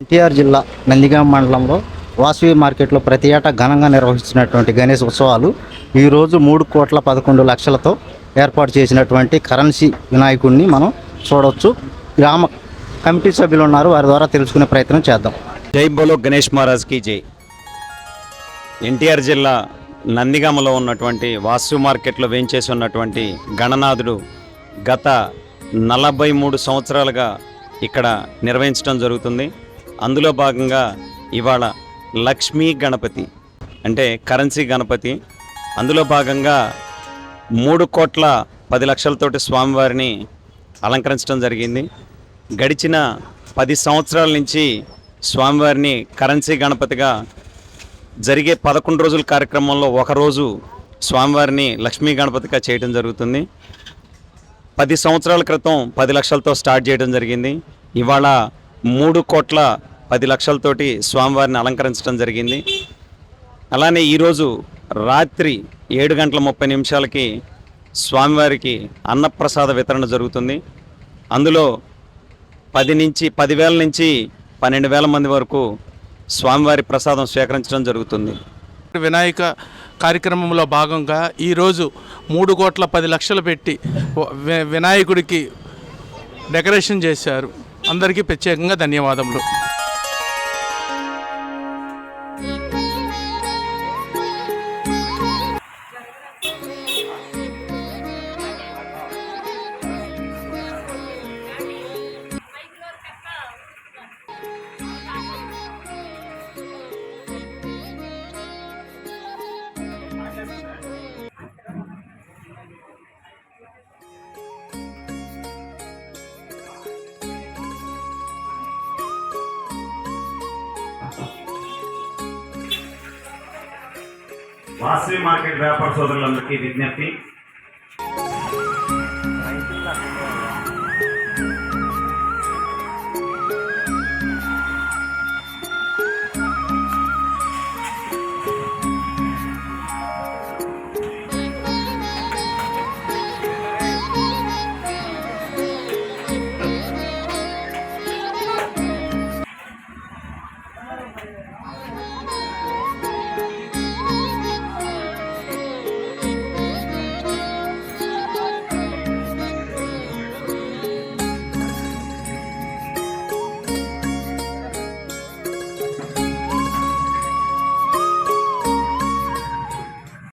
ఎన్టీఆర్ జిల్లా నందిగామ మండలంలో వాసవి మార్కెట్లో ప్రతి ఏటా ఘనంగా నిర్వహిస్తున్నటువంటి గణేష్ ఉత్సవాలు ఈరోజు మూడు కోట్ల పదకొండు లక్షలతో ఏర్పాటు చేసినటువంటి కరెన్సీ వినాయకుడిని మనం చూడవచ్చు గ్రామ కమిటీ సభ్యులు ఉన్నారు. వారి ద్వారా తెలుసుకునే ప్రయత్నం చేద్దాం. జై బోలో గణేష్ మహారాజ్కి జై. ఎన్టీఆర్ జిల్లా నందిగామలో ఉన్నటువంటి వాస్తు మార్కెట్లో వేయించేసి ఉన్నటువంటి గణనాథుడు గత నలభై మూడు సంవత్సరాలుగా ఇక్కడ నిర్వహించడం జరుగుతుంది. అందులో భాగంగా ఇవాళ లక్ష్మీ గణపతి అంటే కరెన్సీ గణపతి. అందులో భాగంగా మూడు కోట్ల పది లక్షలతోటి స్వామివారిని అలంకరించడం జరిగింది. గడిచిన పది సంవత్సరాల నుంచి స్వామివారిని కరెన్సీ గణపతిగా జరిగే పదకొండు రోజుల కార్యక్రమంలో ఒకరోజు స్వామివారిని లక్ష్మీ గణపతిగా చేయడం జరుగుతుంది. పది సంవత్సరాల క్రితం పది లక్షలతో స్టార్ట్ చేయడం జరిగింది. ఇవాళ మూడు కోట్ల పది లక్షలతోటి స్వామివారిని అలంకరించడం జరిగింది. అలానే ఈరోజు రాత్రి ఏడు గంటల ముప్పై నిమిషాలకి స్వామివారికి అన్నప్రసాద వితరణ జరుగుతుంది. అందులో పది నుంచి పదివేల నుంచి పన్నెండు వేల మంది వరకు స్వామివారి ప్రసాదం స్వీకరించడం జరుగుతుంది. వినాయక కార్యక్రమంలో భాగంగా ఈరోజు మూడు కోట్ల పది లక్షలు పెట్టి వినాయకుడికి డెకరేషన్ చేశారు. అందరికీ ప్రత్యేకంగా ధన్యవాదములు. वासवी मार्केट व्यापार सोदर की विज्ञप्ति